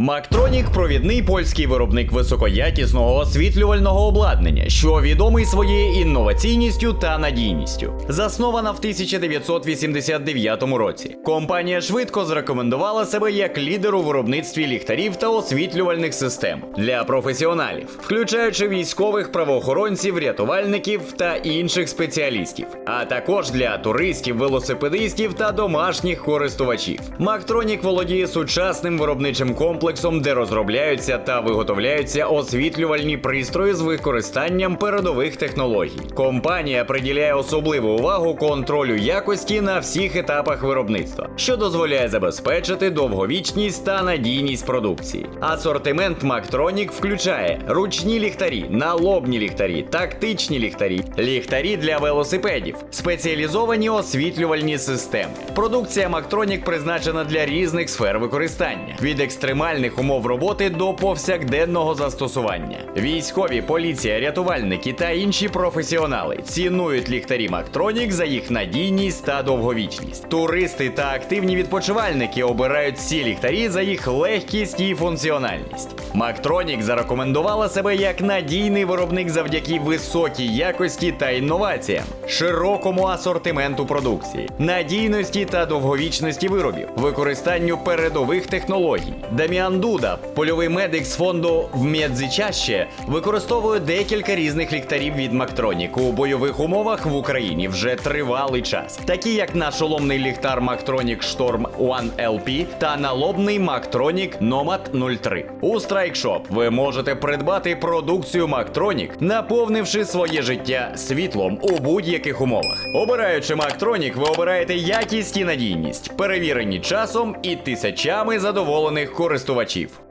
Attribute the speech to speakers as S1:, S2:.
S1: Мактронік провідний польський виробник високоякісного освітлювального обладнання, що відомий своєю інноваційністю та надійністю. Заснована в 1989 році. Компанія швидко зарекомендувала себе як лідер у виробництві ліхтарів та освітлювальних систем для професіоналів, включаючи військових правоохоронців, рятувальників та інших спеціалістів, а також для туристів, велосипедистів та домашніх користувачів. Мактронік володіє сучасним виробничим комплексом, де розробляються та виготовляються освітлювальні пристрої з використанням передових технологій. Компанія приділяє особливу увагу контролю якості на всіх етапах виробництва, що дозволяє забезпечити довговічність та надійність продукції. Асортимент Мактронік включає ручні ліхтарі, налобні ліхтарі, тактичні ліхтарі, ліхтарі для велосипедів, спеціалізовані освітлювальні системи. Продукція Мактронік призначена для різних сфер використання від екстремальних умов роботи до повсякденного застосування. Військові, поліція, рятувальники та інші професіонали цінують ліхтарі Мактронік за їх надійність та довговічність. Туристи та активні відпочивальники обирають ці ліхтарі за їх легкість і функціональність. Мактронік зарекомендувала себе як надійний виробник завдяки високій якості та інноваціям, широкому асортименту продукції, надійності та довговічності виробів, використанню передових технологій. Даміан Дуда, польовий медик з фонду в Медзичаще, використовує декілька різних ліхтарів від Мактронік у бойових умовах в Україні вже тривалий час, такі як нашоломний ліхтар Мактронік Storm One LP та налобний Мактронік Nomad 03. У Shop ви можете придбати продукцію Мактронік, наповнивши своє життя світлом у будь-яких умовах. Обираючи Мактронік, ви обираєте якість і надійність, перевірені часом і тисячами задоволених користувачів.